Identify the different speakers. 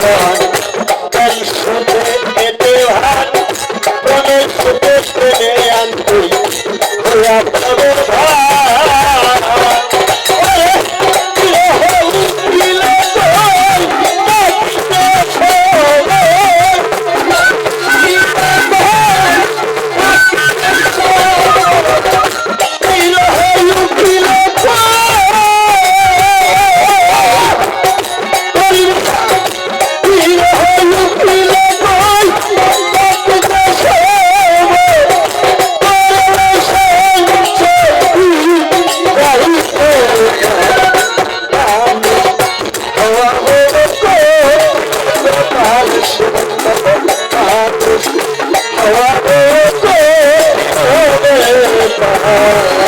Speaker 1: ভগবান তাই সুতে এতে ভান প্রাণের সুতে প্রেমে আনতে। হইয়া প্রাণের ভান little hole